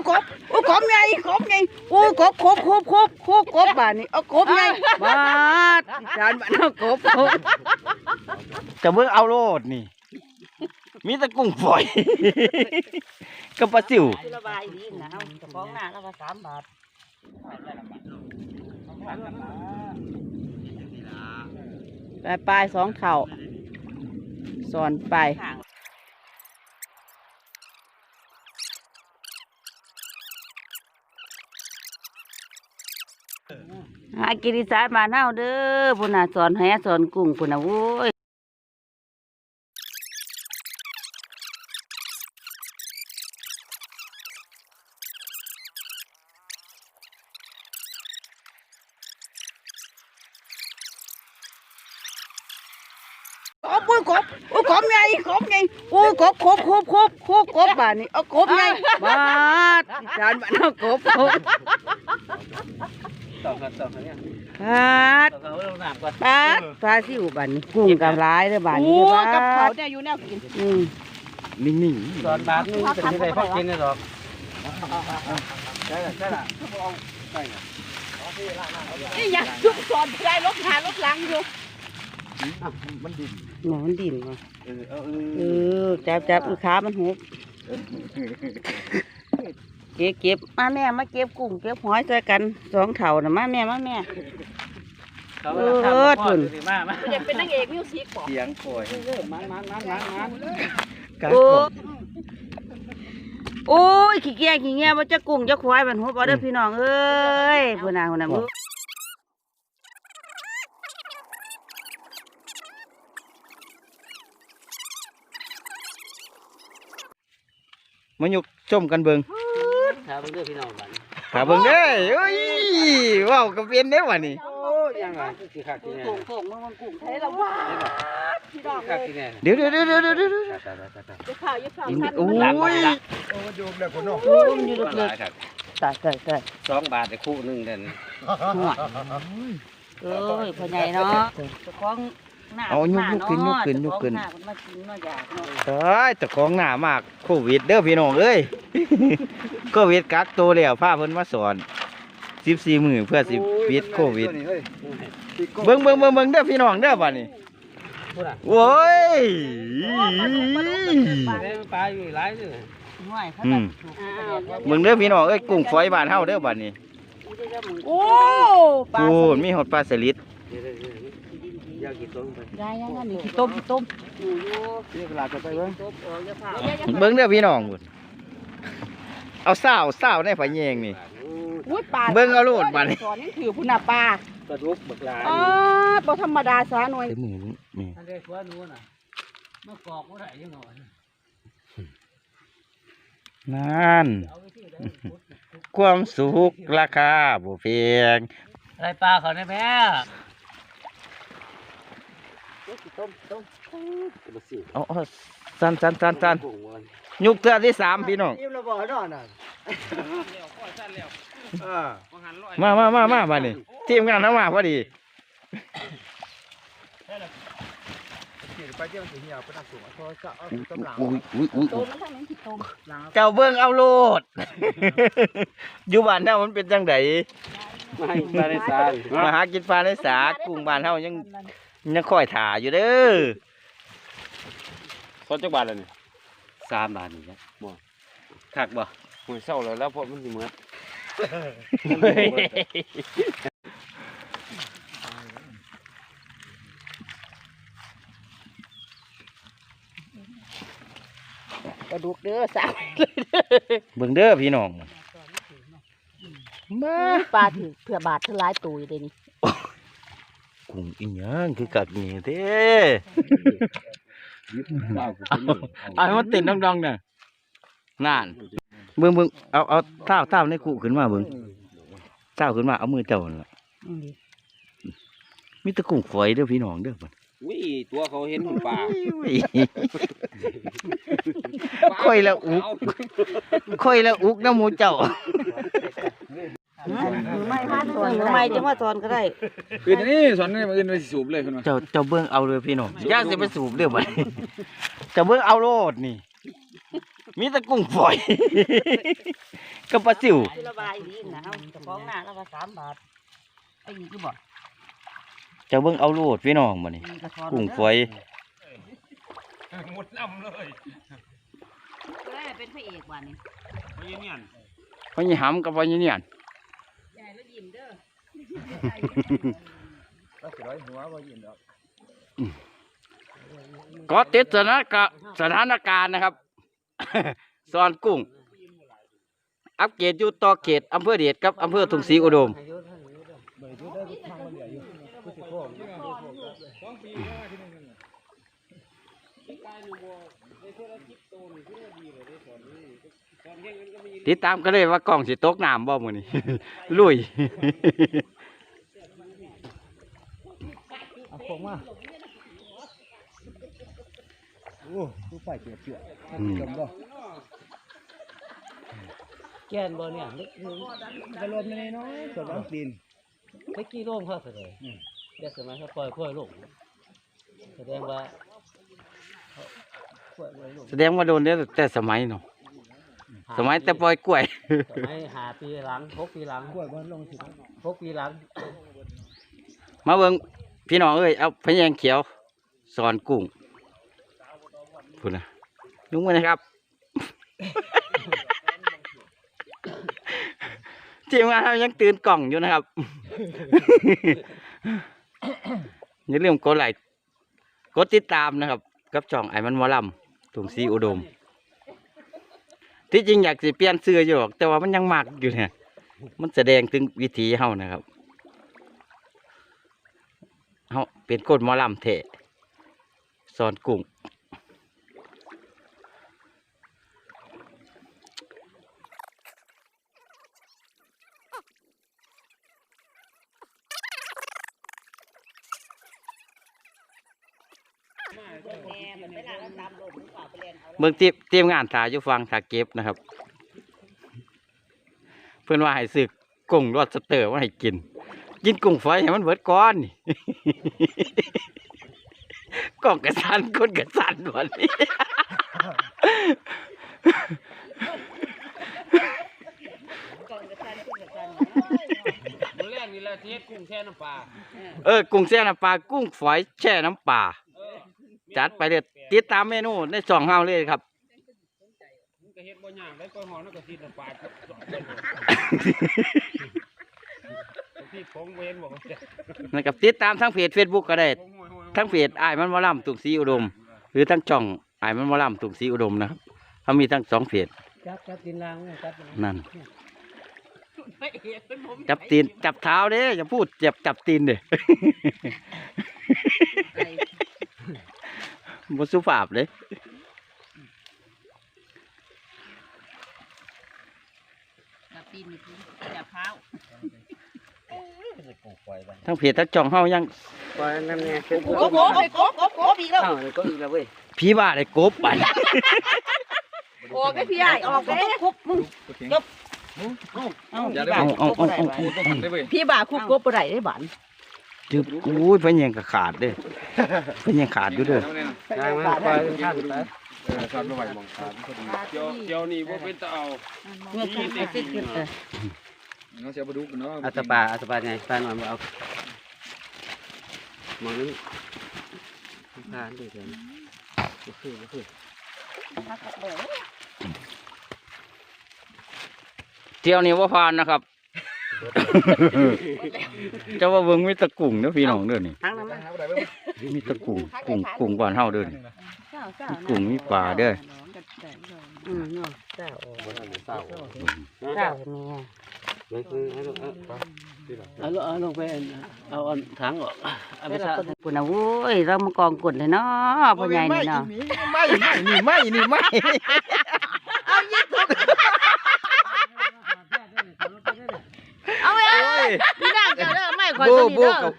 ยกบโอ้ยกบไงกบไงโอ้ยกบครบครบครบครบกบบานนี่เอากบไงบาดจานบ้านเอากบกบจะเบิ่งเอาโลดนี่ มีแตะกุ้งฝอยกับปลาซิวระบายดีนะเอาเจ้าของหน้าแล้วก็สามบาทไปปลายสองเข่าสอนไป หากินอีสานบ้านเฮาเด้อพุ่นน่ะสอนแหสอนกุ้งพุ่นน่ะโว้ยกบโอ้ยกบโอ้ยกบไงกบไงโอ้ยกบคบคบคบคบกบบ้านนี่เอากบไงบ้าดจานบ้านเอากบกบ ต่อกันต่อกันเนี่ยบาดต่อกันเราหนักกว่าบาดปลาซิวบ้านนี่กุ้งกับหลายเด้อบ้านนี้โอ้เด้อบาดกับเขาเนี่ยอยู่แนวกินอืมนิ่งตอนบาทนึงเป็นที่ไรพักกินเนี่ยหรอกใช่ละใช่ละนี่อยากชุบสอนได้ลบหาลบหลังอยู่มันดินหนอนดินมาเออเอเอออจับจับขามันหุบ เก็บเก็บมาแม่มาเก็บกุ้งเก็บหอยใส่กันสองเท่าน่ะมาแม่มาแม่ เขาทำพ่อดีมากมาอยากเป็นนางเอกมิวสิกบอกเสียงฝอยมันมันมันมันมันการโอ้ของโอ้ยขี้เกียจขี้เกียจว่าจะกุ้งจะควายมันหุบเอาเด้อพี่น้องเอ้ยพุ่นน่ะพุ่นน่ะมึงมายกชมกันเบิ่ง ถามเรื่องพี่น้องบ้านหาเบิ่งเด้อเอ้ยว้าวก็เป็นเด้อวะนี่โอ้ยังไงคือขาดที่แน่กุ้งกุ้งมึงมันกุ้งใช้ละว่าพี่น้องขาดเลยที่แน่เดี๋ยวเดี๋ยวเดี๋ยวเดี๋ยวเดี๋ยวเดี๋ยวตายตายตายตายจะข่าวจะข่าวอีกท่านินดโอ้ยโอ้ยอยู่ลึกๆตายตายตายสองบาทในคู่หนึ่งเด่นหัวเอ้ยพ่อใหญ่เนาะเจ้าของ หน้าเอายกยกขึ้นยกขึ้นยกขึ้นเจ้าของหน้ามันมากินเนาะอยากเนาะเอ้ยแต่ของหนามากโควิดเด้อพี่น้องเอ้ย โควิดกักตัวแล้วพาเพิ่นมาสอน14มื้อเพื่อสิปิดโควิดเบิ่งเบิ่งเบิ่งเบิ่งเด้อพี่น้องเด้อบัดนี้พูดอะโว้ยปลาปลาอยู่หลายเลยห่วยเขาอืจะมถูกเขาจะเรียกเบิ่งเด้อพี่น้องเอ้ยกุ้งฝอยบ้านเฮาเด้อบัดนี้โอ้ปลาโอ้มีฮอดปลาสลิดอ ยากกินต้มไปได้ยังอันนี้ขี้ต้มขี้ต้มอยู่อยู่นี่เวลาจะไปเบิ่งต้มเออจะพาเบิ่งเด้อพี่น้องพุ่นเอาสาวสาวในฝาแยงนี่อุ้ยปลาเบิ่งเอาโลดบัดนี้สอนยังถือพุ่นน่ะปลาปลาดุกบักลาอ๋อบ่ธรรมดาสาหน่วยเต็มมือนี่อันเด็กว่านู้นน่ะเมื่อกอกว่าไหนยังหน่อยนั่นเอาไปที่ไหนความสุขราคาบ่แพงอะไรปลาเขาได้แม่ขี้ ต้มขี้ต้มเอาเอาสันสันสันสันยุกเทือที่สามพี่น้องยิ้มระเบิดนอนน่ะเออมามามามาบัดนี้ทีมงานเฮามาพอดีไปเที่ยวถึงเหี่ยวไปตักสูงเอาโทรศัพท์เอากำลังอุ้ยอุ้ยอุ้ยต้มมันทางนั้นขี้ต้มเจ้าเบิ่งเอาโลดอยู่บ้านเฮามันเป็นจังไดไม่ปลาในสามาหากินปลาในสากุ้งบ้านเฮายัง ยังคอยถ่าอยู่เด้อสดจักบาทเลยนี่สามบาทนี่ครับบ่คักบ่หวยเศร้าเลยแล้วเพราะมันสิเหมือนปลาดุกเด้อสาวเบิ่งเด้อพี่น้องมาปลาถือเผื่อบาทเท่าหลายตัวอยู่เด้นี่ กุ้งอีหยังคือกักนี่เด้เอาให้มันเต้นดองๆน่ะนั่นเบิ่งเบิ่งเอาเอาเท้าเท้าในกูขึ้นมาเบิ่งเท้าขึ้นมาเอามือเจ้านั่นล่ะอืมมีแตะกุ้งฝอยเด้อพี่น้องเด้อบัดอุ้ยตัวเขาเห็นของป่าค่อยละอุกค่อยละอุกน้ำหมูเจ้า ไม่มาสอนไม่จะมาสอนก็ได้คือนี่สอนนี่มาอื่นไปสิสูบเลยคุณว่าเจ้าเจ้าเบิ่งเอาเลยพี่น้องย่างสิไปสูบเด้อบัดนี้เจ้าเบิ่งเอาโลดนี่ มีแตะกุ้งฝอยกับปลาซิวคือระบายดีนะเอาเจ้าของหน้าแล้วก็สามบาทไอ้นี่คือบ่จะเบิ่งเอาโลดพี่น้องมานี่มีกระทอนกุ้งฝอยหมดน้ำเลยก็ได้เป็นพระเอกวันนี้ไม่เนียนพญหำกับพญเนียน ใหญ่แล้วยิ้มเด้อก็สิร้อยหัวบ่ยินดอกก็ติดสถานกะสถานการณ์นะครับ ซอนกุ้ง อัปเกรดอยู่ต่อเขตอำเภอเดชกับอำเภอทุ่งศรีอุดม เบ่อยู่ได้ทางมันเหลืออยู่คือสิโค้ง ติดตามก็เลยว่ากล้องสิตกน้ำบ่มื้อนี้ลุยเอาโค้งมาโอ้ดูไปเจือเจืออืมจมบ่แกนบ่เนี่ยนึกนึกกระโดดมาน้อยๆส่วนน้องตีนเมื่อกี้โล่งเข้าเสด็จเดี๋ยวสมัยเขาปล่อยกล้วยลงแสดงว่าเขากล้วยลอยลงแสดงว่าโดนแต่แต่สมัยเนาะ สมัยแต่ปล่อยกล้วย สมัยหาปีหลังหกปีหลังกล้วยบ่ลงสิหกปีหลังมาเบิ่งพี่น้องเอ้ยเอาพะแยงเขียวสอนกุ้งพูดนะลุงมานะครับ ทีมงานเรายังตื่นกล่องอยู่นะครับ อย่าลืมกดไลค์กดติดตามนะครับ กับช่องไอ้มันหมอลำถุงซีอุดม ที่จริงอยากสิเปลี่ยนเสื้ออยู่หรอกแต่ว่ามันยังมักอยู่เนี่ยมันแสดงถึงวิถีเฮานะครับเฮาเป็นคนหมอลำเทะสอนกุ้ง แม่เหมือนเวลาเราตามลมหรือเปล่าไป เรียนเอาเบิ่งเตรียมเตรียมงานถ่ายอยู่ฟังถ่ายเก็บนะครับ เพื่อนว่าให้ซื้อกุ้งรอดสเตอร์มาให้กิน กินกุ้งฝอยให้มันเบิดก้อนนี่กล่องกระสันคนกระสันวันนี้ก่อนกระชันขึ้นกระชันมื้อแรกนี่แหละที่เฮ็ดกุ้งแช่น้ำปลาเออ กุ้งแช่น้ำปลา กุ้งฝอยแช่น้ำปลา จัดไปเลย ติดตามเมนูในสองเฮาเลยครับ มันก็เฮ็ดบ่ยากได้ก้อยหอมแล้วก็ซีดน้ำปลาที่ผมเห็นบ่ว่าจะนะครับติดตามทั้งเพจ Facebook ก็ได้ โอ้ยโอ้ยทั้งเพจอ้ายมันหมอลำตุกสีอุดม หรือทั้งช่องอ้ายมันหมอลำตุกสีอุดมนะครับเขามีทั้งสองเพจจับจับกินลางเนี่ยจับนั่นพระเอกเป็นผมจับตีนจับเท้าเด้อย่าพูดจับจับตีนเด้ บสุภาพเลยจับตีนนี่คือจับเท้าทั้งเพจทั้งช่องเฮายังปล่อยน้ำเนี่ยเป็นโอ้โหไปกบกบกบอีกแล้วเอ้าก็อีกแล้วเว้ยพี่ว่าได้กบไปออกไอ้พี่ใหญ่ออกไปคุบมึงจบเอ้าอย่าพี่ได้บ่าเอาเอาเอาเอาได้เว้ยพี่บ่าคุบกบบ่ได้ได้บ้าน จึบอุ้ยเพิ่นยังก็ขาดเด้อเพิ่นยังขาดอยู่เด้อเอาเนี่ยนะได้มาปท่านไปเออครับระไว้มองขาดพอดีเดี๋ยวเดี๋ยวนี้บ่เป็นตาเอาเมื่อคุบไปติดขึ้นเออเนาเสียบดูกันเนาะอัตปาอัตปาไงปลาหน่อยมาเอามองนี้ผ่านดูเถอะก็คือก็คือเที่ยวนี้ว่าผ่านนะครับ เจ้าว่าเบิ่งมีแตะกุ่งเด้อพี่น้องเด้อนี่ทางนั้นมันมีแตะกุ่งกุ่งกุ่งบ้านเฮาเด้อนี่เจ้าเจ้ากุ้งมีปลาเด้อ อืมเนาะเจ้าเศร้าเจ้าแม่นั่นคือให้ลูกเออเอาลงเอาลงไปเอาเอาถังออกเอาไปไม่ซะละปุ่นนะโว้ยเรามากองกดเลยเนาะพ่อใหญ่นี่เนาะ ไม่ไม่นี่ไม่นี่ไม่ เอาไว้ โอ้ย พี่นางเจ้าเด้อไม่ขอย โบ ตัวนี้ โบ เด้อ กับ